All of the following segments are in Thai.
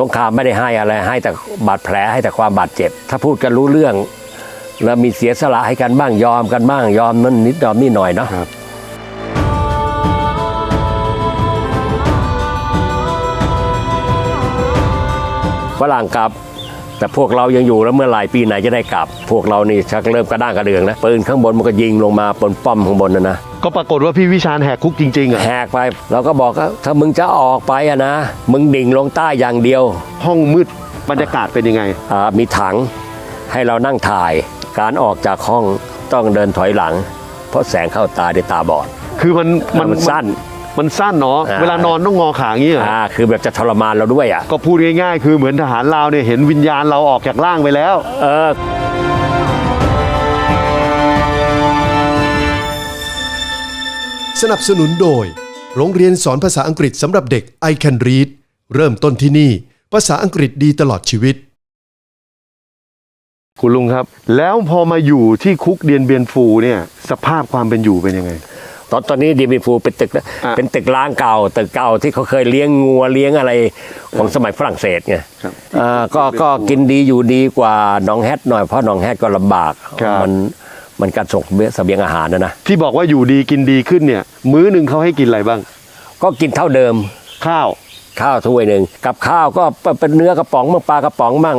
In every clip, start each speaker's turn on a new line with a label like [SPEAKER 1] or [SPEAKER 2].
[SPEAKER 1] สงครามไม่ได้ให้อะไรให้แต่บาดแผลให้แต่ความบาดเจ็บ ถ้าพูดกันรู้เรื่อง แล้วมีเสียสละให้กันบ้างยอมกันบ้างยอมนั่นนิดยอมนี่หน่อยเนาะ
[SPEAKER 2] ครับ
[SPEAKER 1] ฝรั่งกลับ แต่พวกเรายังอยู่แล้วเมื่อหลายปีไหนจะได้กลับ พวกเรานี่ชักเริ่มกระด้างกระเดืองนะปืนข้างบนมันก็ยิงลงมาบนป้อมข้างบนนะนะ
[SPEAKER 2] ก็ปรากฏว่าพี่วิชาญแหกคุกจริงๆอะ
[SPEAKER 1] แหกไป เราก็บอกว่าถ้ามึงจะออกไปอะนะ มึงดิ่งลงใต้อย่างเดียว
[SPEAKER 2] ห้องมืดบรรยากาศเป็นยังไง
[SPEAKER 1] อ่ามีถังให้เรานั่งถ่าย การออกจากห้องต้องเดินถอยหลัง เพราะแสงเข้าตาด้วยตาบอด
[SPEAKER 2] คือมัน
[SPEAKER 1] มันสั้น
[SPEAKER 2] มันสั้นเนาะ
[SPEAKER 1] อ่า
[SPEAKER 2] เวลานอนต้องงอขาอย่างนี้เหรอ
[SPEAKER 1] อ่าคือแบบจะทรมานเราด้วยอะ
[SPEAKER 2] ก็พูดง่ายๆ คือเหมือนทหารลาวเนี่ยเห็นวิญญาณเราออกจากร่างไปแล้ว
[SPEAKER 1] เออ
[SPEAKER 3] สนับสนุนโดย โรงเรียนสอนภาษาอังกฤษสำหรับเด็ก I Can Read เริ่มต้นที่นี่ ภาษาอังกฤษดีตลอดชีวิต
[SPEAKER 2] คุณลุงครับ แล้วพอมาอยู่ที่คุกเดียนเบียนฟูเนี่ยสภาพความเป็นอยู่เป็นยังไง
[SPEAKER 1] ตอนตอนนี้ดีมีฟูเป็นตึก
[SPEAKER 2] อะ
[SPEAKER 1] เป็นตึกล้างเก่าตึกเก่าที่เขาเคยเลี้ยงงัวเลี้ยงอะไรของสมัยฝรั่งเศสไง
[SPEAKER 2] ครับ
[SPEAKER 1] อ่าก็ก็กินดีอยู่ดีกว่าหนองแฮดหน่อยเพราะหนองแฮดก็ลำบาก
[SPEAKER 2] ครับ
[SPEAKER 1] มัน มันการส่งเสบียงอาหารนะนะ
[SPEAKER 2] ที่บอกว่าอยู่ดีกินดีขึ้นเนี่ย มื้อหนึ่งเขาให้กินอะไรบ้าง
[SPEAKER 1] ก็กินเท่าเดิม
[SPEAKER 2] ข้าว
[SPEAKER 1] ข้าวถ้วยหนึ่งกับข้าวก็เป็นเนื้อกระป๋องมั่งปลากระป๋องมั่ง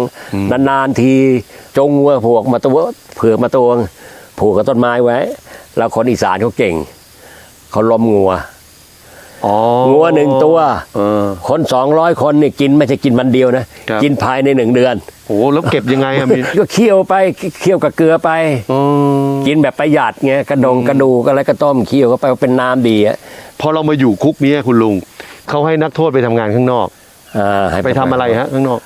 [SPEAKER 1] นานๆทีจงวัวผูกมาตัวเผือกมาตัวผูกกับต้นไม้ไว้ แล้วคนอีสานเขาเก่งเขาล้มงัว
[SPEAKER 2] อ๋อ
[SPEAKER 1] งัวหนึ่งตัว
[SPEAKER 2] เออ
[SPEAKER 1] คนสองร้อยคนนี่กินไม่ใช่กินวันเดียวนะ
[SPEAKER 2] ครับ
[SPEAKER 1] กินภายในหนึ่งเดือน
[SPEAKER 2] โอ้แล้วเก็บยังไงอะมี
[SPEAKER 1] ก็เคี่ยวไปเคี่ยวกับเกลือไป
[SPEAKER 2] อืม
[SPEAKER 1] กินแบบประหยัดไงกระดงกระดูกอะไรก็ต้มเคี่ยวเข้าไปเป็นน้ำดีอะ
[SPEAKER 2] พอเรามาอยู่คุกเนี้คุณลุงเขาให้นักโทษไปทำงานข้างนอก
[SPEAKER 1] อ่าให้
[SPEAKER 2] ไปทำอะไรฮะข้างนอก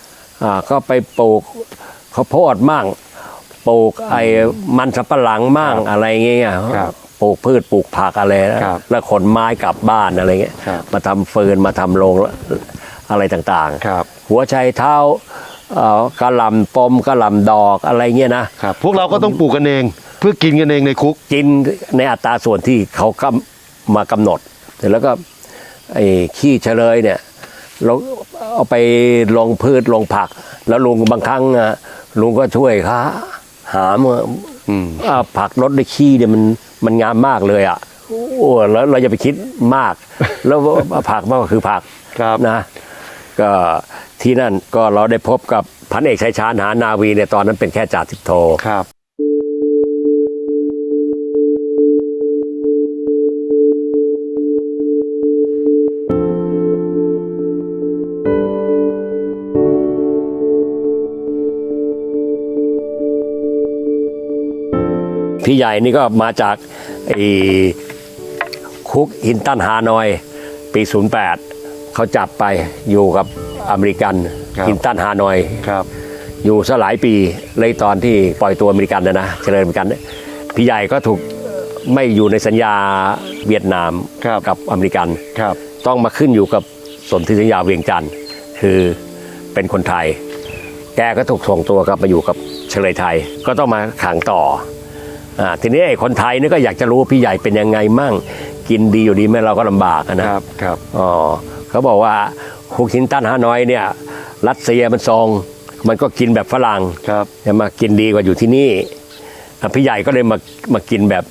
[SPEAKER 1] อ่าก็ไปปลูกข้าวโพดมั่งปลูกไอ้มันสับปะหลังมั่งอะไรเงี้ย
[SPEAKER 2] ครับ
[SPEAKER 1] ปลูกพืชปลูกผักอะไรนะครับ แล้วขนไม้กลับบ้านอะไรเงี้ย
[SPEAKER 2] ครับ
[SPEAKER 1] มาทำเฟิร์นมาทำโรงอะไรต่าง
[SPEAKER 2] ครับ
[SPEAKER 1] หัวไชเท้าเอ่อ กระหลำปมกระหลำดอกอะไรเงี้ยนะครับ
[SPEAKER 2] พวกเราก็ต้องปลูกกันเอง เพื่อกินกันเองในคุก
[SPEAKER 1] กินในอัตราส่วนที่เขากำมากำหนดเสร็จแล้วก็ไอ้ขี้เฉลยเนี่ยเราเอาไปลงพืชลงผัก แล้วลุงบางครั้งอะลุงก็ช่วยเขาหามอะ
[SPEAKER 2] อืม
[SPEAKER 1] อ่าผักรสด้วยขี้เนี่ยมันมันงามมากเลยอะโอ้แล้วเราจะไปคิดมาก แล้วผักมันก็คือผัก
[SPEAKER 2] ครับ
[SPEAKER 1] นะ ก็ที่นั่นก็เราได้พบกับพันเอกชัยชาญหานาวีในตอนนั้นเป็นแค่จ่าสิบโท
[SPEAKER 2] ครับ
[SPEAKER 1] พี่ใหญ่นี่ก็มาจากไอ้คุกฮินตันฮานอย ปี 08 เขาจับไปอยู่กับอเมริกัน
[SPEAKER 2] ครับ
[SPEAKER 1] ฮินตันฮานอย
[SPEAKER 2] ครับ
[SPEAKER 1] อยู่สหลายปีเลยตอนที่ปล่อยตัวอเมริกันนะนะเฉลิมอเมริกันเนี่ยพี่ใหญ่ก็ถูกไม่อยู่ในสัญญาเวียดนาม
[SPEAKER 2] ครับ
[SPEAKER 1] กับอเมริกัน
[SPEAKER 2] ครับ
[SPEAKER 1] ต้องมาขึ้นอยู่กับสนธิสัญญาเวียงจันทร์คือเป็นคนไทย แกก็ถูกส่งตัวกลับมาอยู่กับเฉลยไทย ก็ต้องมาขังต่ออ่าทีนี้ไอ้คนไทยนี่ก็อยากจะรู้ว่าพี่ใหญ่เป็นยังไงมั่ง กินดีอยู่ดีไหมเราก็ลำบากอะนะครับ
[SPEAKER 2] ครับ
[SPEAKER 1] อ๋อ เขาบอกว่าคุกหินตันฮานอยเนี่ยรัสเซียมันทรงมันก็กินแบบฝรั่ง
[SPEAKER 2] ครับ
[SPEAKER 1] จะมากินดีกว่าอยู่ที่นี่อะพี่ใหญ่ก็เลยมามากินแบบ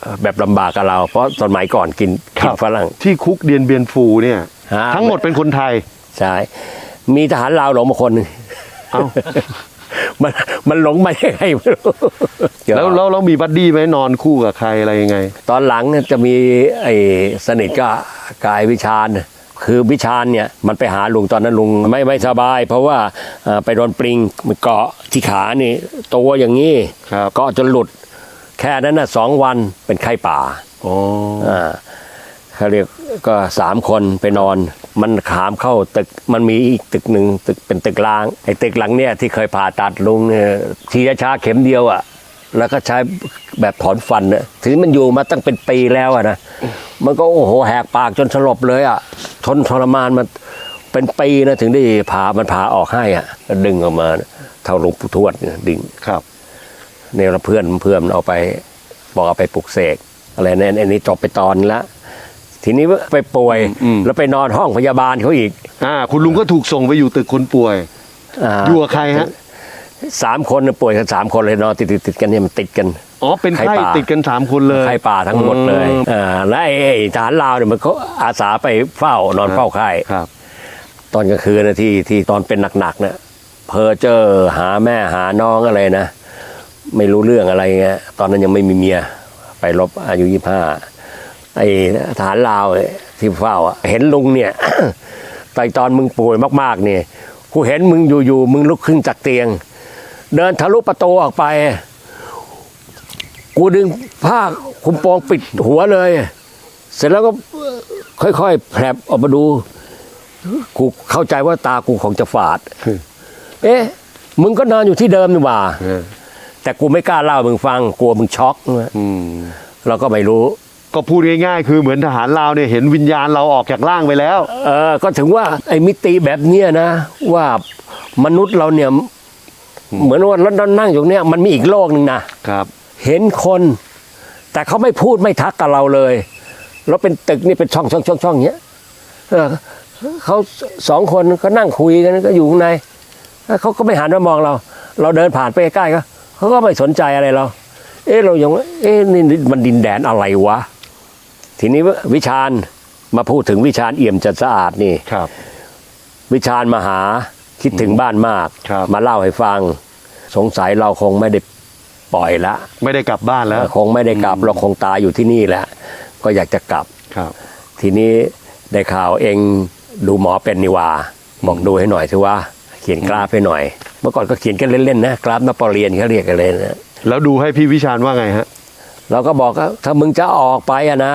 [SPEAKER 1] เอ่อแบบลำบากกับเรา เพราะสมัยก่อนกิน
[SPEAKER 2] ครั
[SPEAKER 1] กิ
[SPEAKER 2] บ
[SPEAKER 1] นฝรั่ง
[SPEAKER 2] ที่คุกเดียนเบียนฟูเนี่ย
[SPEAKER 1] ฮะ
[SPEAKER 2] ทั้งหมดเป็นคนไทย
[SPEAKER 1] ใช่มีทหารลาวหลงมาคนหนึ่ง
[SPEAKER 2] เอ้า
[SPEAKER 1] มันมันหลงมายังไงไม่รู้
[SPEAKER 2] แล้วแล้วเรามีบัดดี้ไหมนอนคู่กับใครอะไรยังไง
[SPEAKER 1] ตอนหลังเนี่ยจะมีไอ้สนิทก็ กายวิชาญคือวิชาญเนี่ยมันไปหาลุงตอนนั้นลุงไม่ไม่สบาย เพราะว่าเอ่อไปโดนปลิงมันเกาะที่ขานี่ตัวอย่างนี้
[SPEAKER 2] ครับ
[SPEAKER 1] เกาะจนหลุด แค่นั้นนะสองวันเป็นไข้ป่า
[SPEAKER 2] อ๋อ
[SPEAKER 1] อ่าเขาเรียกก็สามคนไปนอน มันขามเข้าตึกมันมีอีกตึกหนึ่งตึกเป็นตึกล้างไอ้ตึกหลังเนี่ยที่เคยผ่าตัดลุงเนี่ยทียาชาเข็มเดียวอะ่ะ แล้วก็ใช้แบบถอนฟันเนี่ยถึงมันอยู่มาตั้งเป็นปีแล้วอะนะมันก็โอ้โหแหกปากจนสลบเลยอะ่ะทนทรมานมันเป็นปีนะถึงได้ผ่ามันผ่าออกให้อะ่ะแล้วดึงออกมานะเท่าหลวงปู่ทวดเนี่ยดึง
[SPEAKER 2] ครับ
[SPEAKER 1] เนี่ยเราเพื่อนเพื่อนเอาไปบอกเอาไปปลุกเสกอะไรเนี่ยอันนี้จบไปตอนละทีนี้ไปป่วย
[SPEAKER 2] อืม
[SPEAKER 1] แล้วไปนอนห้องพยาบาลเขาอีก
[SPEAKER 2] อ่าคุณลุงก็ถูกส่งไปอยู่ตึกคนป่วย
[SPEAKER 1] อ่า
[SPEAKER 2] อยู่กับใครฮะ
[SPEAKER 1] สามคนน่ะป่วยกันสามคนเลยนอนติดติดติดกันเนี่ยมันติดกัน
[SPEAKER 2] อ๋อเป็นไข้
[SPEAKER 1] ไข้ป่า
[SPEAKER 2] ติดกันสามคนเลย
[SPEAKER 1] ไข้ป่าทั้งหมดเลย
[SPEAKER 2] อืม
[SPEAKER 1] อ่าและไอ้ไอ้ทหารลาวเนี่ยมันเขาอาสาไปเฝ้านอนเฝ้าไข้
[SPEAKER 2] ครับ
[SPEAKER 1] ตอนกลางคืนนะที่ที่ตอนเป็นหนักๆเนี่ยเพอเจอหาแม่หาน้องอะไรนะ ไม่รู้เรื่องอะไรเงี้ยตอนนั้นยังไม่มีเมีย ไปรบอายุยี่ห้าไอ้ทหารลาวเนี่ยที่เฝ้าอะเห็นลุงเนี่ยตอนตอนมึงป่วยมากๆเนี่ยกูเห็นมึงอยู่ๆมึงลุกขึ้นจากเตียง เดินทะลุประตูออกไป กูดึงผ้าคลุมโปงปิดหัวเลย เสร็จแล้วก็ค่อยๆแผลบออกมาดู กูเข้าใจว่าตากูคงจะฝาด เอ๊ะ มึงก็นอนอยู่ที่เดิมนี่หว่า
[SPEAKER 2] เออ
[SPEAKER 1] แต่กูไม่กล้าเล่าให้มึงฟังกลัวมึงช็อก
[SPEAKER 2] อืม
[SPEAKER 1] เราก็ไม่รู้
[SPEAKER 2] ก็พูดง่ายๆ คือเหมือนทหารลาวเนี่ยเห็นวิญญาณเราออกจากร่างไปแล้ว
[SPEAKER 1] เออ ก็ถึงว่าไอ้มิติแบบเนี้ยนะ ว่ามนุษย์เราเนี่ย เหมือนว่าเรานั่งอยู่เนี่ยมันมีอีกโลกหนึ่งนะ
[SPEAKER 2] ครับ
[SPEAKER 1] เห็นคน แต่เขาไม่พูดไม่ทักกับเราเลยแล้วเป็นตึกนี่เป็นช่องช่องช่องช่องเนี้ยเออเขาสองคนก็นั่งคุยกันก็อยู่ข้างในแล้วเขาก็ไม่หันมามองเรา เราเดินผ่านไปใกล้ๆก็เขาก็ไม่สนใจอะไรเรา เอ๊ะเรายังว่าเอ๊ะนี่มันดินแดนอะไรวะ ทีนี้วิชาญมาพูดถึงวิชาญเอี่ยมจัดสะอาดนี่
[SPEAKER 2] ครับ
[SPEAKER 1] วิชาญมาหา คิดถึงบ้านมาก
[SPEAKER 2] ครับ
[SPEAKER 1] มาเล่าให้ฟัง สงสัยเราคงไม่ได้ปล่อยละ
[SPEAKER 2] ไม่ได้กลับบ้านแล้ว
[SPEAKER 1] คงไม่ได้กลับเราคงตายอยู่ที่นี่แหละก็อยากจะกลับ
[SPEAKER 2] ครับ
[SPEAKER 1] ทีนี้ได้ข่าวเองดูหมอเป็นนิวาบอกดูให้หน่อยสิว่า เขียนกราฟให้หน่อย เมื่อก่อนก็เขียนกันเล่นๆนะกราฟนโปเลียนเขาเรียกกันเลยนะ
[SPEAKER 2] แล้วดูให้พี่วิชาญว่าไงฮะ
[SPEAKER 1] เราก็บอกว่าถ้ามึงจะออกไปอะนะ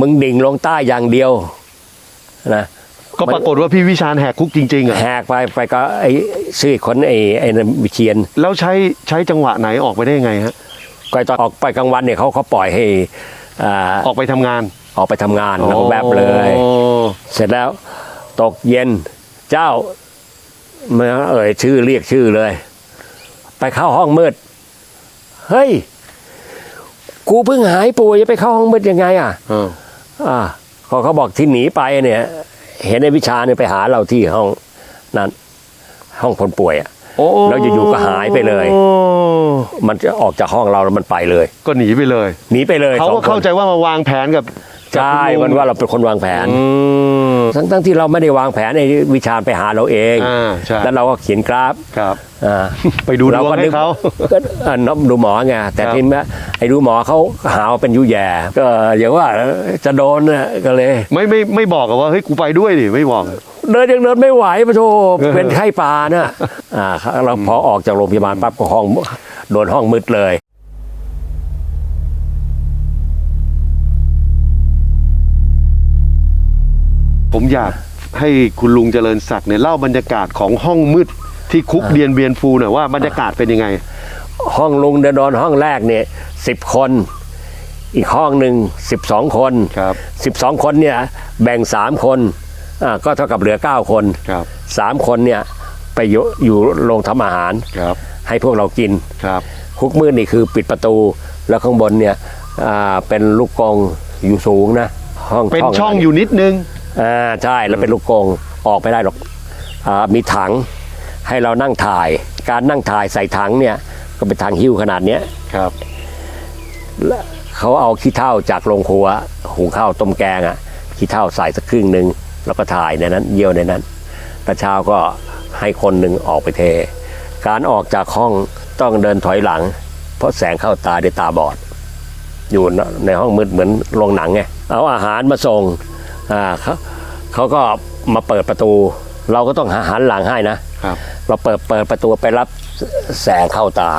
[SPEAKER 1] มึงดิ่งลงใต้อย่างเดียวนะ
[SPEAKER 2] ก็ปรากฏว่าพี่วิชาญแหกคุกจริงๆอะ
[SPEAKER 1] แหกไปไปก็ไอ้ชื่อคนไอ้ไอ้นั่นวิเชียน
[SPEAKER 2] แล้วใช้ใช้จังหวะไหนออกไปได้ยังไงฮะ
[SPEAKER 1] ก็ตอนออกไปกลางวันเนี่ยเขาเขาปล่อยให้อ่า
[SPEAKER 2] ออกไปทำงาน
[SPEAKER 1] ออกไปทำงานแล้วก็แวบเลย
[SPEAKER 2] โอ้
[SPEAKER 1] เสร็จแล้วตกเย็นเจ้าเมื่อเอ่ยชื่อเรียกชื่อเลย ไปเข้าห้องมืด เฮ้ย กูเพิ่งหายป่วยจะไปเข้าห้องมืดยังไง อะ
[SPEAKER 2] อ้าว
[SPEAKER 1] อ่าเขาเขาบอกที่หนีไปเนี่ย เห็นไอ้วิชาเนี่ยไปหาเราที่ห้องนั้นห้องคนป่วยอะ
[SPEAKER 2] โอ้
[SPEAKER 1] แล้วอยู่ๆก็หายไปเลย
[SPEAKER 2] โอ้
[SPEAKER 1] มันจะออกจากห้องเราแล้วมันไปเลย
[SPEAKER 2] ก็หนีไปเลย
[SPEAKER 1] หนีไปเลย
[SPEAKER 2] เขา
[SPEAKER 1] ส
[SPEAKER 2] ก็
[SPEAKER 1] องคน
[SPEAKER 2] เข้าใจว่ามาวางแผนกับ
[SPEAKER 1] ใช่
[SPEAKER 2] กับคุณลุง
[SPEAKER 1] มันว่าเราเป็นคนวางแผน
[SPEAKER 2] อืม
[SPEAKER 1] ทั้งทั้งที่เราไม่ได้วางแผนไอ้วิชาไปหาเราเอง
[SPEAKER 2] อ่าใช่
[SPEAKER 1] แล้วเราก็เขียนกราฟ
[SPEAKER 2] ครับ
[SPEAKER 1] อ่า
[SPEAKER 2] ไปดูด
[SPEAKER 1] เรา
[SPEAKER 2] วง
[SPEAKER 1] ก็
[SPEAKER 2] ให้เขา
[SPEAKER 1] ก็อ่านับดูหมอไงแต่
[SPEAKER 2] ครับ
[SPEAKER 1] ทีนี้ไอ้ดูหมอเขาหาว่าเป็นยุแย่ก็อย่างว่าจะโดนน่ะก็เลย
[SPEAKER 2] ไม่ไม่ไม่บอกอะว่าเฮ้ยกูไปด้วยดิไม่บอกอะ
[SPEAKER 1] เดินยังเดินไม่ไหวปะโทเป็นไข้ปลาน่ะอ่าเราพอออกจากโรงพยาบาลปั๊บก็ห้องโดนห้องมืดเลย
[SPEAKER 2] ผมอยากให้คุณลุงเจริญศักดิ์เนี่ยเล่าบรรยากาศของห้องมืด ที่คุกเดียนเบียนฟูหน่อยว่าบรรยากาศเป็นยังไง
[SPEAKER 1] ห้องลุงเดินนอนห้องแรกเนี่ยสิบคน อีกห้องหนึ่งสิบสองคน
[SPEAKER 2] ครับ
[SPEAKER 1] สิบสองคนเนี่ยแบ่งสามคนอ่าก็เท่ากับเหลือเก้าคน
[SPEAKER 2] ครับ
[SPEAKER 1] สามคนเนี่ยไปอยู่อยู่โรงทำอาหาร
[SPEAKER 2] ครับ
[SPEAKER 1] ให้พวกเรากิน
[SPEAKER 2] ครับ
[SPEAKER 1] คุกมืดนี่คือปิดประตูแล้วข้างบนเนี่ยอ่าเป็นลูกกรงอยู่สูงนะห้อง
[SPEAKER 2] เป็นช่องะ
[SPEAKER 1] ไร
[SPEAKER 2] อยู่นิดนึง
[SPEAKER 1] อ่าใช่แล้วเป็นลูกกรงออกไม่ได้หรอกอามีถัง ให้เรานั่งถ่าย การนั่งถ่ายใส่ถังเนี่ยก็เป็นถังหิ้วขนาดเนี้ย
[SPEAKER 2] ครับ
[SPEAKER 1] เขาเอาขี้เถ้าจากโรงครัวหุงข้าวต้มแกงอะ่ะขี้เถ้าใส่สักครึ่งหนึ่งแล้วก็ถ่ายในนั้นเยี่ยวในนั้นตาเช้าก็ให้คนหนึ่งออกไปเท การออกจากห้องต้องเดินถอยหลัง เพราะแสงเข้าตาด้วยตาบอด อยู่ในห้องมืดเหมือนโรงหนังไงเอาอาหารมาส่งอ่าเขาเขาก็มาเปิดประตู เราก็ต้องหันหลังให้นะ
[SPEAKER 2] ครับ
[SPEAKER 1] เราเปิดเปิดประตูไปรับแสงเข้าตา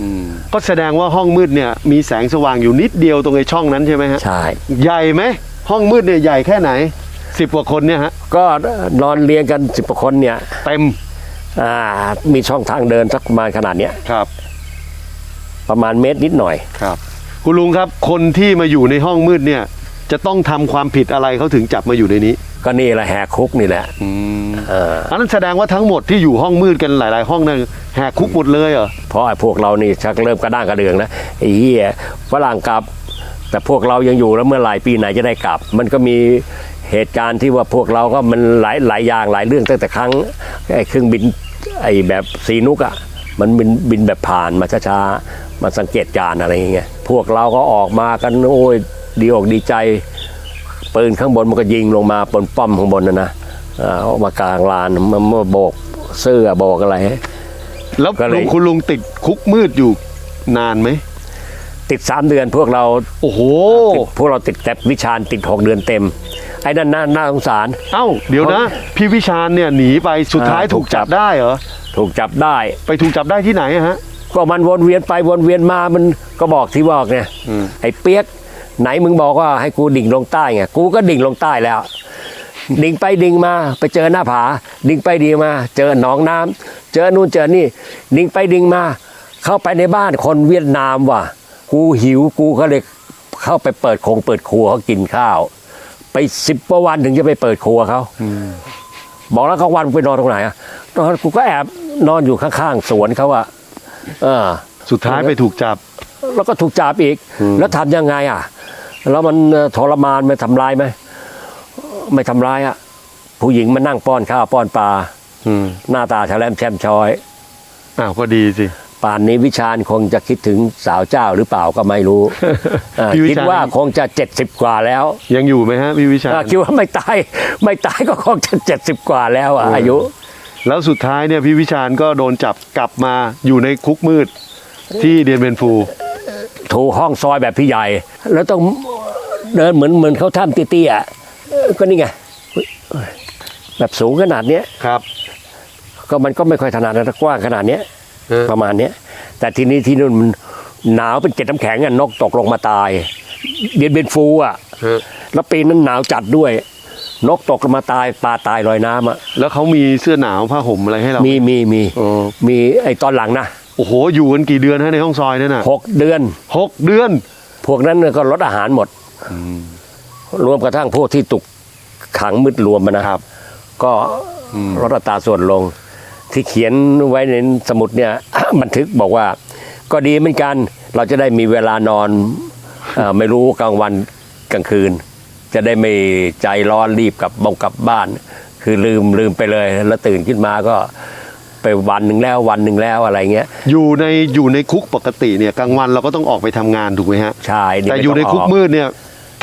[SPEAKER 2] อืมก็แสดงว่าห้องมืดเนี่ยมีแสงสว่างอยู่นิดเดียวตรงไอ้ช่องนั้นใช่ไหมฮะ
[SPEAKER 1] ใช่
[SPEAKER 2] ใหญ่ไหมห้องมืดเนี่ยใหญ่แค่ไหนสิบกว่าคนเนี่ยฮะ
[SPEAKER 1] ก็นอนเรียงกันสิบกว่าคนเนี่ย
[SPEAKER 2] เต็ม
[SPEAKER 1] อ่ามีช่องทางเดินสักประมาณขนาดเนี้ย
[SPEAKER 2] ครับ
[SPEAKER 1] ประมาณเมตรนิดหน่อย
[SPEAKER 2] ครับ คุณลุงครับคนที่มาอยู่ในห้องมืดเนี่ย จะต้องทำความผิดอะไรเขาถึงจับมาอยู่ในนี้
[SPEAKER 1] ก็นี่แหละแหกคุกนี่แหละ
[SPEAKER 2] อืม
[SPEAKER 1] เออ
[SPEAKER 2] อันนั้นแสดงว่าทั้งหมดที่อยู่ห้องมืดกันหลาย ๆ ห้องนั่นแหกคุกหมดเลยเหรอ
[SPEAKER 1] เพราะไอ้พวกเรานี่ชักเริ่มกระด้างกระเดืองแล้วไอ้เหี้ยฝรั่งกลับ แต่พวกเรายังอยู่แล้วเมื่อหลายปีไหนจะได้กลับ มันก็มีเหตุการณ์ที่ว่าพวกเราก็มันหลายหลายอย่างหลายเรื่องตั้งแต่ครั้งไอ้เครื่องบินไอ้แบบสีนุกอะ่ะมันบินบินแบบผ่านมาช้าๆมาสังเกตการณ์อะไรอย่างเงี้ยพวกเราก็ออกมากันโอ้ยดีอกดีใจ ปืนข้างบนมันก็ยิงลงมาบนป้อมข้างบนนะนะอ่าออกมากลางลานมันมาโบกเสื้อโบกอะไร
[SPEAKER 2] แล้ว
[SPEAKER 1] ก็เลย
[SPEAKER 2] ลุงคุณลุงติดคุกมืดอยู่นานไหม
[SPEAKER 1] ติดสามเดือนพวกเรา
[SPEAKER 2] โอ้โห
[SPEAKER 1] ติดพวกเราติดแต่วิชาญติดหกเดือนเต็ม ไอ้นั่นน่าน่าสงสาร
[SPEAKER 2] เอ้าเดี๋ยวนะ พี่วิชาญเนี่ยหนีไปสุดท้าย
[SPEAKER 1] อ่า
[SPEAKER 2] ถูกจับ
[SPEAKER 1] ถูกจับ
[SPEAKER 2] ได้เหรอ
[SPEAKER 1] ถูกจับได้
[SPEAKER 2] ไปถูกจับได้ที่ไหนอะฮะ
[SPEAKER 1] ก็มันวนเวียนไปวนเวียนมามันก็บอกที่บอกเนี่ย
[SPEAKER 2] อืม
[SPEAKER 1] ไอ้เปียก ไหนมึงบอกว่าให้กูดิ่งลงใต้ไงกูก็ดิ่งลงใต้แล้ว ดิ่งไปดิ่งมาไปเจอหน้าผา ดิ่งไปดิ่งมา เจอหนองน้ำเจอนู่นเจอนี่ ดิ่งไปดิ่งมา เข้าไปในบ้านคนเวียดนามว่ะ กูหิวกูก็เลยเข้าไปเปิดโคงเปิดครัวเขากินข้าว ไปสิบกว่าวันถึงจะไปเปิดครัวเขาบอกแล้วกลางวันไปนอนตรงไหนอะนอนกูก็แอบนอนอยู่ข้างๆสวนเขาอะเออ
[SPEAKER 2] สุดท้ายไปถูกจับ
[SPEAKER 1] แล้วก็ถูกจับอีก แล้วทำยังไงอะ แล้วมันเอ่อทรมานไม่ทำร้ายไหมไม่ทำร้ายอะผู้หญิงมานั่งป้อนข้าวป้อนปลา
[SPEAKER 2] อืม
[SPEAKER 1] หน้าตาแฉลมแช่มช้อย
[SPEAKER 2] อ้าวก็ดีสิ
[SPEAKER 1] ป่านนี้วิชาญคงจะคิดถึงสาวเจ้าหรือเปล่าก็ไม่รู้ อ่า
[SPEAKER 2] พี่วิ
[SPEAKER 1] คิด
[SPEAKER 2] ชาญ
[SPEAKER 1] ว่าคงจะเจ็ดสิบกว่าแล้ว
[SPEAKER 2] ยังอยู่ไหมฮะพี่วิชาญ
[SPEAKER 1] อ่าคิดว่าไม่ตาย ไม่ตายก็คงจะเจ็ดสิบกว่าแล้วอะอายุ
[SPEAKER 2] แล้วสุดท้ายเนี่ยพี่วิชาญก็โดนจับกลับมาอยู่ในคุกมืดที่เดียนเบนฟู
[SPEAKER 1] ถูกห้องซอยแบบพี่ใหญ่ แล้วต้องเดินเหมือนเหมือนเขาทำเตี้ยๆอะเออก็นี่ไงแบบสูงขนาดเนี้ย
[SPEAKER 2] ครับ
[SPEAKER 1] ก็มันก็ไม่ค่อยถนัดนะกว้างขนาดเนี้ย
[SPEAKER 2] เออ
[SPEAKER 1] ประมาณเนี้ยแต่ทีนี้ที่นู่นมันหนาวเป็นเกล็ดน้ำแข็งอะนกตกลงมาตายเดียนเป็นฟูอะ
[SPEAKER 2] ฮะ
[SPEAKER 1] แล้วปีนั้นหนาวจัดด้วย นกตกลงมาตายปลาตายลอยน้ำอะ
[SPEAKER 2] แล้วเขามีเสื้อหนาวผ้าห่มอะไรให้เรา
[SPEAKER 1] มีมีมี
[SPEAKER 2] โอ้
[SPEAKER 1] มีไอ้ตอนหลังนะ
[SPEAKER 2] โอ้โห อยู่กันกี่เดือนฮะในห้องซอยนั่นน่ะ
[SPEAKER 1] หกเดือน
[SPEAKER 2] หกเดือน
[SPEAKER 1] พวกนั้นก็ลดอาหารหมดรวมกระทั่งพวกที่ตุกขังมืดรวมมานะครับ ก็ลดอัตราส่วนลง ที่เขียนไว้ในสมุดเนี่ย บันทึกบอกว่า ก็ดีเหมือนกัน เราจะได้มีเวลานอนเออไม่รู้กลางวันกลางคืน จะได้ไม่ใจร้อนรีบกลับบงกลับบ้าน คือลืมลืมไปเลย แล้วตื่นขึ้นมาก็ ไปวันหนึ่งแล้ววันหนึ่งแล้วอะไรเงี้ย
[SPEAKER 2] อยู่ในอยู่ในคุกปกติเนี่ยกลางวันเราก็ต้องออกไปทำงานถูกไหมฮะ
[SPEAKER 1] ใช่นี่
[SPEAKER 2] แต่
[SPEAKER 1] ไม่
[SPEAKER 2] อยู่ใน
[SPEAKER 1] ง
[SPEAKER 2] คุก
[SPEAKER 1] ก
[SPEAKER 2] มืดเนี่ย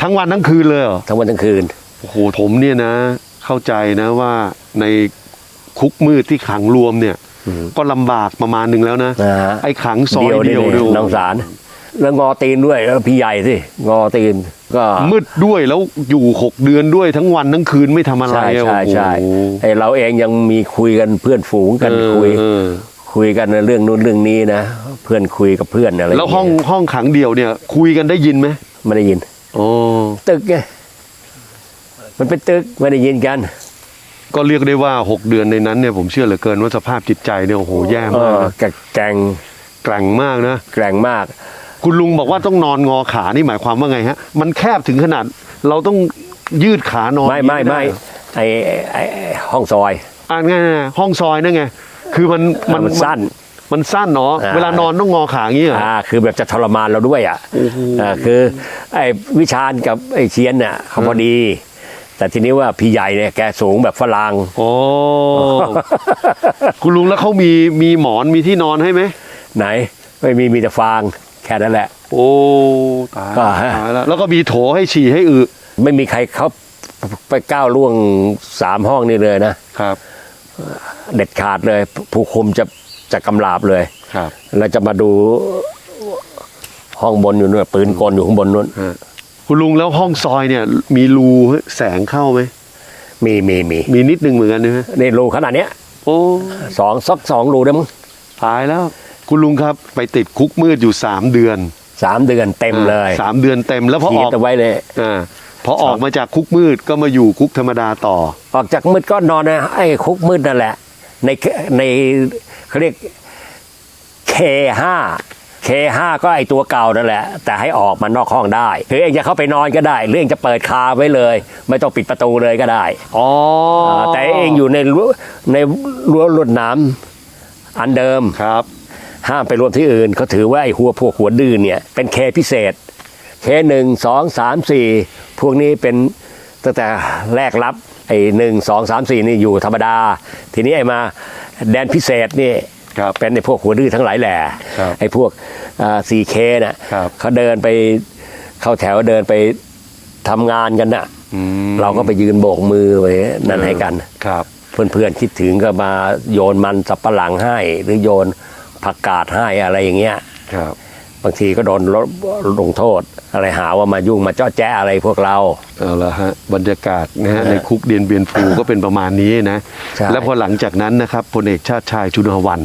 [SPEAKER 2] ทั้งวันทั้งคืนเลยเหรอ
[SPEAKER 1] ทั้งวันทั้งคืน
[SPEAKER 2] โอ้โหผมเนี่ยนะ เข้าใจนะว่าในคุกมืดที่ขังรวมเนี่ยก็ลำบากประมาณหนึ่งแล้วนะ
[SPEAKER 1] นะฮะ
[SPEAKER 2] ไอ้ขังซอยเดียว
[SPEAKER 1] นี่
[SPEAKER 2] เดียว
[SPEAKER 1] น้องสาร แล้วงอตีนด้วยแล้วพี่ใหญ่สิงอตีน ก็
[SPEAKER 2] มืดด้วยแล้วอยู่หกเดือนด้วยทั้งวันทั้งคืนไม่ทำอะไร
[SPEAKER 1] ใช่
[SPEAKER 2] อะ
[SPEAKER 1] ใช่ใช่
[SPEAKER 2] โอ้โห
[SPEAKER 1] ไอเราเองยังมีคุยกันเพื่อนฝูงกัน
[SPEAKER 2] เออ
[SPEAKER 1] คุย
[SPEAKER 2] เออ
[SPEAKER 1] คุยกันในเรื่องนู้นเรื่องนี้นะเพื่อนคุยกับเพื่อนอะไร
[SPEAKER 2] แล้วห้อง
[SPEAKER 1] ย่าเย
[SPEAKER 2] ห้องขังเดียวเนี่ย คุยกันได้ยินไหม
[SPEAKER 1] ไม่ได้ยิน
[SPEAKER 2] โอ้
[SPEAKER 1] ตึกไงมันเป็นตึกไม่ได้ยินกัน
[SPEAKER 2] ก็เรียกได้ว่าหกเดือนในนั้นเนี่ยผมเชื่อเหลือเกินว่าสภาพจิตใจเนี่ยโอ้โหแย่
[SPEAKER 1] เอ
[SPEAKER 2] มาก
[SPEAKER 1] อ
[SPEAKER 2] นะ
[SPEAKER 1] แกแกร่ง
[SPEAKER 2] แกร่งมากนะ
[SPEAKER 1] แกร่งมาก
[SPEAKER 2] คุณลุงบอกว่าต้องนอนงอขานี่หมายความว่าไงฮะ มันแคบถึงขนาด เราต้องยืดขานอน
[SPEAKER 1] ไม่ไม่ไม่ไอไอไอ้ห้องซอย
[SPEAKER 2] อ่านง่ายๆห้องซอยนั่นไงคือมัน
[SPEAKER 1] มันสั้น
[SPEAKER 2] มันสั้นเนาะ
[SPEAKER 1] อ่า
[SPEAKER 2] เวลานอนต้องงอขาอย่างนี้เหรอ
[SPEAKER 1] อ่าคือแบบจะทรมานเราด้วยอะอ่าคือไอ้วิชาญกับไอ้เชียนเนี่ยเขาพอดี แต่ทีนี้ว่าพี่ใหญ่เนี่ยแกสูงแบบฝรั่ง
[SPEAKER 2] โอ้คุณลุงแล้วเขามีมีหมอนมีที่นอนให้ไหม
[SPEAKER 1] ไหนไม่มีมีแต่ฟาง แค่นั้นแหละ
[SPEAKER 2] โอ้ตาย
[SPEAKER 1] ก็
[SPEAKER 2] ตายแล้วแล้วก็มีโถให้ฉี่ให้อึ
[SPEAKER 1] ไม่มีใครเขาไปก้าวล่วงสามห้องนี่เลยนะ
[SPEAKER 2] ครับ
[SPEAKER 1] เด็ดขาดเลย ผู้คุมจะจะกำลาบเลย
[SPEAKER 2] ครับ
[SPEAKER 1] เราจะมาดูห้องบนอยู่นู่นปืนกลอยู่ข้างบนนู้น
[SPEAKER 2] ฮะคุณลุงแล้วห้องซอยเนี่ย มีรูแสงเข้าไหม
[SPEAKER 1] มีมีมี
[SPEAKER 2] มีนิดนึงเหมือนกันใช่ไหม
[SPEAKER 1] นี่รูขนาดเนี้ย
[SPEAKER 2] โอ้
[SPEAKER 1] สองสักสองรูได้มั้ง
[SPEAKER 2] ตายแล้ว คุณลุงครับไปติดคุกมืดอยู่สามเดือน
[SPEAKER 1] สามเดือนเต็มเลย
[SPEAKER 2] สามเดือนเต็มแล้วพอ
[SPEAKER 1] ขี
[SPEAKER 2] อ
[SPEAKER 1] ด
[SPEAKER 2] อก
[SPEAKER 1] เอาไว้เลย
[SPEAKER 2] อ่าพอออกมาจากคุกมืดก็มาอยู่คุกธรรมดาต่อ
[SPEAKER 1] ออกจากมืดก็นอนในไอ้คุกมืดนั่นแหละ ในในเขาเรียกเคห้าเคห้าก็ไอตัวเก่านั่นแหละ แต่ให้ออกมานอกห้องได้คือเองจะเข้าไปนอนก็ได้ หรือเองจะเปิดคาไว้เลย ไม่ต้องปิดประตูเลยก็ได้
[SPEAKER 2] อ๋อา
[SPEAKER 1] แต่เองอยู่ในรั้วในรั้วลวดหน้ำอันเดิม
[SPEAKER 2] ครับ
[SPEAKER 1] ห้ามไปรวมที่อื่นเขาถือว่าไอ้หัวพวกหัวดื้อเนี่ยเป็นเคพิเศษ เคหนึ่งสองสามสี่พวกนี้เป็นตั้งแต่แรกรับไอ้หนึ่งสองสามสี่นี่อยู่ธรรมดา ทีนี้ไอ้มาแดนพิเศษนี่
[SPEAKER 2] ครับ
[SPEAKER 1] เป็นไอ้พวกหัวดื้อทั้งหลายแหล่
[SPEAKER 2] ครับ
[SPEAKER 1] ไอ้พวกสี่เคน่ะ
[SPEAKER 2] ครับ
[SPEAKER 1] เขาเดินไปเข้าแถวเดินไปทำงานกันน่ะ
[SPEAKER 2] อืม
[SPEAKER 1] เราก็ไปยืนโบกมือไว้นั่นให้กัน
[SPEAKER 2] ครับ
[SPEAKER 1] เพื่อนๆคิดถึงก็มาโยนมันสับปะหลังให้หรือโยน ผักกาดให้อะไรอย่างเงี้ย
[SPEAKER 2] ครับ
[SPEAKER 1] บางทีก็โดนลดลงโทษ อะไรหาว่ามายุ่งมาเจ้าะแจ้อะไรพวกเรา
[SPEAKER 2] เอาละฮะบรรยากาศนะฮะในคุกเดียนเบียนฟูก็เป็นประมาณนี้นะ
[SPEAKER 1] ใช่
[SPEAKER 2] แล้วพอหลังจากนั้นนะครับพลเอกชาติชายชุนหวัน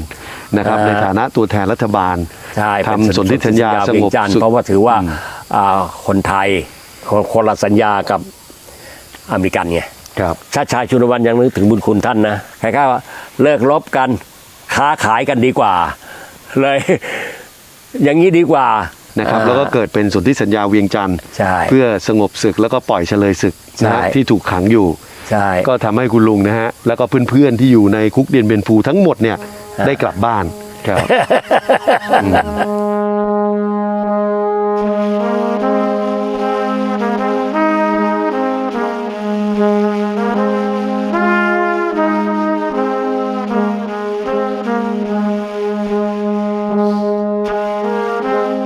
[SPEAKER 2] นะครับ
[SPEAKER 1] อ่า
[SPEAKER 2] ในฐานะตัวแทนรัฐบาล
[SPEAKER 1] ใช่เป็น
[SPEAKER 2] ทำสนธิสัญญาส
[SPEAKER 1] เวี
[SPEAKER 2] ง
[SPEAKER 1] ย
[SPEAKER 2] บ
[SPEAKER 1] จันทร์
[SPEAKER 2] สุข
[SPEAKER 1] เพราะว่าถือว่าอ่าคนไทยคนคนละสัญญากับอเมริกันไง
[SPEAKER 2] ครับ
[SPEAKER 1] ชาติชายชุนวันยังนึกถึงบุญคุณท่านนะคล้ายๆว่าเลิกลบกันค้าขายกันดีกว่า เลย อย่างนี้ดีกว่า
[SPEAKER 2] นะครับ
[SPEAKER 1] อ่า
[SPEAKER 2] แล้วก็เกิดเป็นสนธิสัญญาเวียงจันทร์
[SPEAKER 1] ใช่
[SPEAKER 2] เพื่อสงบศึกแล้วก็ปล่อยเฉลยศึกนะฮะ
[SPEAKER 1] ใช่
[SPEAKER 2] ที่ถูกขังอยู่
[SPEAKER 1] ใช่
[SPEAKER 2] ก็ทำให้คุณลุงนะฮะแล้วก็เพื่อนๆที่อยู่ในคุกเดียนเบียนฟูทั้งหมดเนี่ยได้กลับบ้านครับ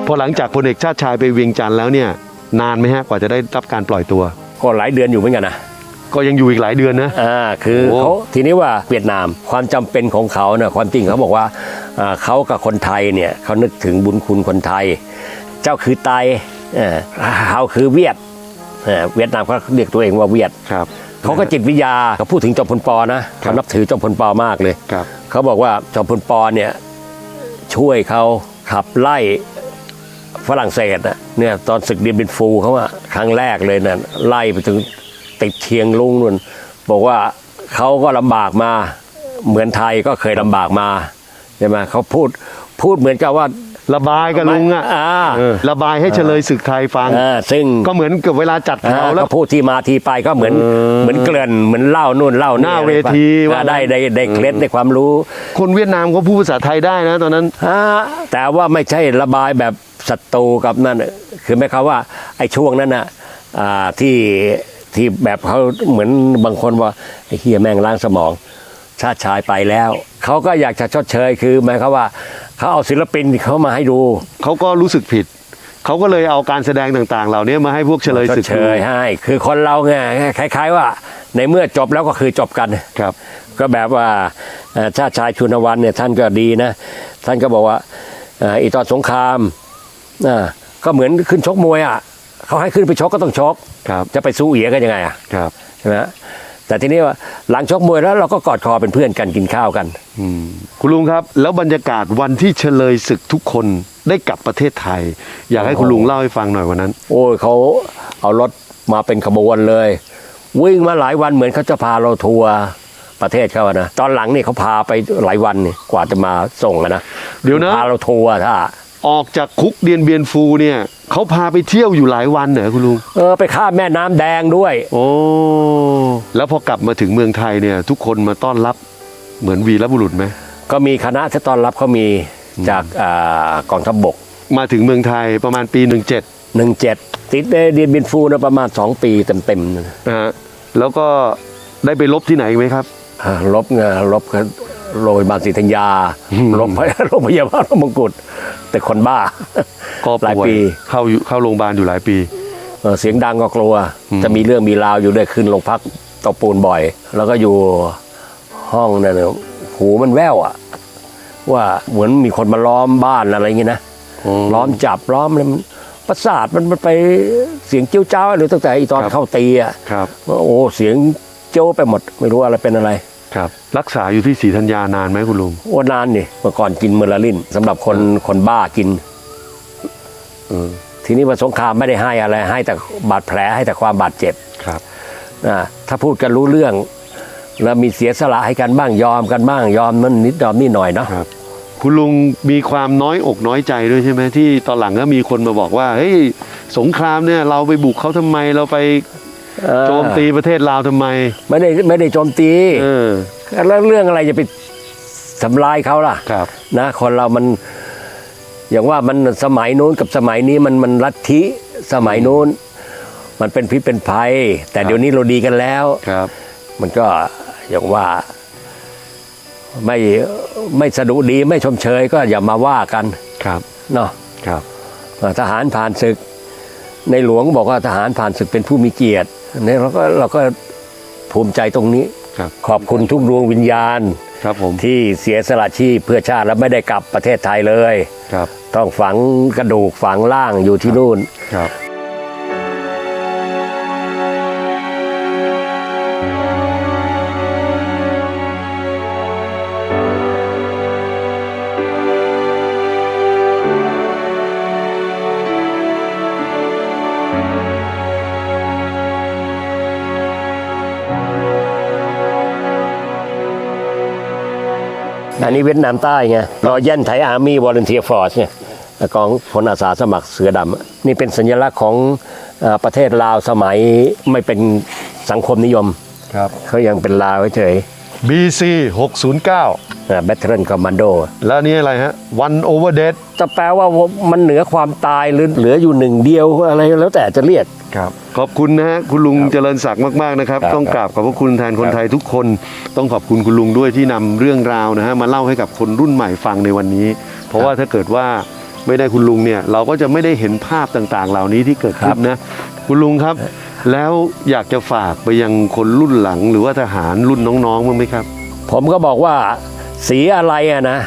[SPEAKER 2] พอหลังจากพลเอกชาติชายไปเวียงจันทร์แล้วเนี่ยนานไหมฮะกว่าจะได้รับการปล่อยตัว
[SPEAKER 1] ก็หลายเดือนอยู่เหมือนกันนะ
[SPEAKER 2] ก็ยังอยู่อีกหลายเดือนนะ
[SPEAKER 1] อ่าคือ
[SPEAKER 2] โอ้
[SPEAKER 1] เขาทีนี้ว่าเวียดนามความจำเป็นของเขาเนี่ยความจริงเขาบอกว่าอ่าเขากับคนไทยเนี่ยเขานึกถึงบุญคุณคนไทย เจ้าคือไตเอ่อเขาคือเวียดเอ่อเวียดนามเขาเรียกตัวเองว่าเวียด
[SPEAKER 2] ครับ
[SPEAKER 1] เขาก็จิตวิทยาเขาพูดถึงจอมพลปอนะเขานับถือจอมพลปอมากเลย
[SPEAKER 2] ครับ
[SPEAKER 1] เขาบอกว่าจอมพลปอเนี่ยช่วยเขาขับไล่ ฝรั่งเศสนะเนี่ยตอนศึกเดียนบินฟูเขาอะครั้งแรกเลยนะ่ะไล่ไปถึงติดเชียงลุงนู่นบอกว่าเขาก็ลำบากมาเหมือนไทยก็เคยลำบากมาใช่ไหมเขาพูดพูดเหมือนกับว่า
[SPEAKER 2] ระบายกับลุงอะ
[SPEAKER 1] อ่า
[SPEAKER 2] เออระบายให้เฉลยศึกไทยฟัง
[SPEAKER 1] อ่าซึ่ง
[SPEAKER 2] ก็เหมือนกับเวลาจัด
[SPEAKER 1] อ่า
[SPEAKER 2] เขาแล้ว
[SPEAKER 1] ก็พูดที่มาที่ไปก็เหมือน
[SPEAKER 2] เออ
[SPEAKER 1] เหมือนเกลื่อนเหมือนเล่านู่นเล่า
[SPEAKER 2] หน้าเวที
[SPEAKER 1] อ่
[SPEAKER 2] ว่า
[SPEAKER 1] ได้ได้ได้เคล็ดได้ความรู้
[SPEAKER 2] คนเวียดนามเขาพูดภาษาไทยได้นะ ตอนนั้น
[SPEAKER 1] อ่าแต่ว่าไม่ใช่ระบายแบบ ศัตรูกับนั่นคือไม่คำว่าไอ้ช่วงนั้นน่ะอ่าที่ที่แบบเขาเหมือนบางคนว่าไอ้เฮียแม่งล้างสมอง ชาติชายไปแล้ว เขาก็อยากจะชดเชย คือหมายความว่าเขาเอาศิลปินเขามาให้ดู
[SPEAKER 2] เขาก็รู้สึกผิด เขาก็เลยเอาการแสดงต่างๆ เหล่านี้มาให้พวกเฉลย
[SPEAKER 1] ช
[SPEAKER 2] ศึ
[SPEAKER 1] ด
[SPEAKER 2] ก
[SPEAKER 1] เชยให้ คือคนเราไงคล้าย ๆ ว่า ในเมื่อจบแล้วก็คือจบกัน
[SPEAKER 2] ครับ
[SPEAKER 1] ก็แบบว่าเอ่อชาติชายชุนวันเนี่ยท่านก็ดีนะ ท่านก็บอกว่าเอ่ออีตอนสงคราม อ่าก็เหมือนขึ้นชกมวยอะเขาให้ขึ้นไปชกก็ต้องชก
[SPEAKER 2] ครับ
[SPEAKER 1] จะไปสู้เอียกันยังไงอะ
[SPEAKER 2] ครับ
[SPEAKER 1] ใช่ไหมแต่ทีนี้ว่าหลังชกมวยแล้วเราก็กอดคอเป็นเพื่อนกันกินข้าวกัน
[SPEAKER 2] อืมคุณลุงครับ แล้วบรรยากาศวันที่เฉลยศึกทุกคนได้กลับประเทศไทย อยากให้คุณลุงเล่าให้ฟังหน่อยวันนั้น
[SPEAKER 1] โอ้ยเขาเอารถมาเป็นขบวนเลย วิ่งมาหลายวันเหมือนเขาจะพาเราทัวร์ประเทศเขาอะนะตอนหลังนี่เขาพาไปหลายวันนี่กว่าจะมาส่งอะนะ
[SPEAKER 2] เดี๋ยวนะ
[SPEAKER 1] พาเราทัวร์ถ้า
[SPEAKER 2] ออกจากคุกเดียนเบียนฟูเนี่ยเขาพาไปเที่ยวอยู่หลายวันเหรอคุณลุง
[SPEAKER 1] เออไปข้ามแม่น้ำแดงด้วย
[SPEAKER 2] โอ้แล้วพอกลับมาถึงเมืองไทยเนี่ย ทุกคนมาต้อนรับเหมือนวีรบุรุษไหม
[SPEAKER 1] ก็มีคณะที่ต้อนรับเขามีจากอากองทัพบก
[SPEAKER 2] มาถึงเมืองไทยประมาณปี 17
[SPEAKER 1] 17 ติดเดียนบินฟูนะประมาณ 2 ปีเต็มๆนะ
[SPEAKER 2] นะฮะแล้วก็ได้ไปลบที่ไหนอีกไหมครับ
[SPEAKER 1] อ่าลบไงลบกัน โรยบานศรีธัญญา
[SPEAKER 2] อืม
[SPEAKER 1] ลบไปโรงพยาบาลมงกุฎแต่คนบ้า
[SPEAKER 2] ก็
[SPEAKER 1] หลาย
[SPEAKER 2] ป่วย
[SPEAKER 1] ปี
[SPEAKER 2] เข้าอยู่เข้าโรงพยาบาลอยู่หลายปี
[SPEAKER 1] เออเสียงดังก็กลัว
[SPEAKER 2] อืม
[SPEAKER 1] จะมีเรื่องมีราวอยู่ด้วยขึ้นโรงพักตะปูนบ่อย แล้วก็อยู่ห้องนั่นน่ะหูมันแว่วอะว่าเหมือนมีคนมาล้อมบ้านอะไรอย่างงี้นะล้อมจับล้อมอะไรมันประสาทมันมันไปเสียงเจ้าเจ้าหรือตั้งแต่อีตอน
[SPEAKER 2] ครับ
[SPEAKER 1] เข้าตีอะ
[SPEAKER 2] ครับ
[SPEAKER 1] ว่าโอ้เสียงเจ้าไปหมด ไม่รู้อะไรเป็นอะไร
[SPEAKER 2] ครับ รักษาอยู่ที่ศรีธัญญานานไหมคุณลุง
[SPEAKER 1] โอ้นานนี่เมื่อก่อนกินเมอร์ลาลินสำหรับคนคนบ้ากิน
[SPEAKER 2] เออ
[SPEAKER 1] ทีนี้มาสงครามไม่ได้ให้อะไร ให้แต่บาดแผลให้แต่ความบาดเจ็บ
[SPEAKER 2] ครับ
[SPEAKER 1] อ่าถ้าพูดกันรู้เรื่อง แล้วมีเสียสละให้กันบ้างยอมกันบ้างยอมมันนิดยอมนี่หน่อยเนาะ
[SPEAKER 2] ครับ คุณลุงมีความน้อยอกน้อยใจด้วยใช่ไหมที่ตอนหลังก็มีคนมาบอกว่าเฮ้ยสงครามเนี่ยเราไปบุกเขาทำไมเราไป
[SPEAKER 1] เออ
[SPEAKER 2] โจมตีประเทศลาวทำไม
[SPEAKER 1] ไม่ได้ไม่ได้โจมตี
[SPEAKER 2] เออ
[SPEAKER 1] แล้วเรื่องอะไรจะไปทำลายเขาล่ะ
[SPEAKER 2] ครับ
[SPEAKER 1] นะคนเรามันอย่างว่ามันสมัยนู้นกับสมัยนี้มันมันลัทธิสมัยนู้น มันเป็นพิษเป็นภัย แต่เดี๋ยวนี้เราดีกันแล้ว
[SPEAKER 2] ครับ
[SPEAKER 1] มันก็อย่างว่าไม่ไม่สะดุดีไม่ชมเชยก็อย่ามาว่ากัน
[SPEAKER 2] ครับ
[SPEAKER 1] เนาะ
[SPEAKER 2] ครับ
[SPEAKER 1] ทหารผ่านศึก ในหลวงบอกว่าทหารผ่านศึกเป็นผู้มีเกียรติ เนี่ยเราก็เราก็ภูมิใจตรงนี้
[SPEAKER 2] ครับ
[SPEAKER 1] ขอบคุณทุกดวงวิญญาณ
[SPEAKER 2] ครับผม
[SPEAKER 1] ที่เสียสละชีพเพื่อชาติแล้วไม่ได้กลับประเทศไทยเลย
[SPEAKER 2] ครับ
[SPEAKER 1] ต้องฝังกระดูกฝังร่างอยู่ที่นู่น
[SPEAKER 2] ครับ
[SPEAKER 1] นนี้เวียดนามใต้ไงรอยันไทยอาร์มี่วอร์เนเทียฟอร์สเนี่ยกองพลอาสาสมัครเสือดำนี่เป็นสัญลักษณ์ของเอ่อประเทศลาวสมัยไม่เป็นสังคมนิยม
[SPEAKER 2] ครับ
[SPEAKER 1] เขายังเป็นลาวเฉย
[SPEAKER 2] BC 609
[SPEAKER 1] แบทเทิลคอมมานโด
[SPEAKER 2] แล้วอันนี่อะไรฮะ One Over Dead
[SPEAKER 1] จะแปลว่ามันเหนือความตายหรือเหลืออยู่หนึ่งเดียวอะไรแล้วแต่จะเรียก
[SPEAKER 2] ครับขอบคุณนะฮะคุณลุงเจริญศักดิ์มากๆนะครับ
[SPEAKER 1] ครับ
[SPEAKER 2] ต้องกราบขอบพระคุณแทนคนไทยทุกคน ต้องขอบคุณคุณลุงด้วยที่นำเรื่องราวนะฮะมาเล่าให้กับคนรุ่นใหม่ฟังในวันนี้ เพราะว่าถ้าเกิดว่าไม่ได้คุณลุงเนี่ยเราก็จะไม่ได้เห็นภาพต่างๆ เหล่านี้ที่เกิดขึ้นนะ คุณลุงครับ แล้วอยากจะฝากไปยังคนรุ่นหลัง หรือว่าทหารรุ่นน้องๆบ้างไหมครับ
[SPEAKER 1] ผมก็บอกว่าสีอะไรอะนะ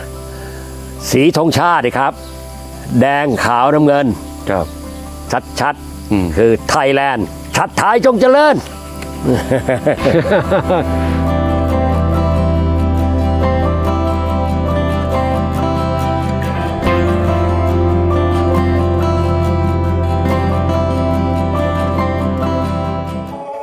[SPEAKER 1] สีธงชาติครับ แดงขาวน้ำเงิน
[SPEAKER 2] ครับ
[SPEAKER 1] ชัด
[SPEAKER 2] อืม
[SPEAKER 1] ๆ คือไทยแลนด์ ชัดไทยจงเจริญ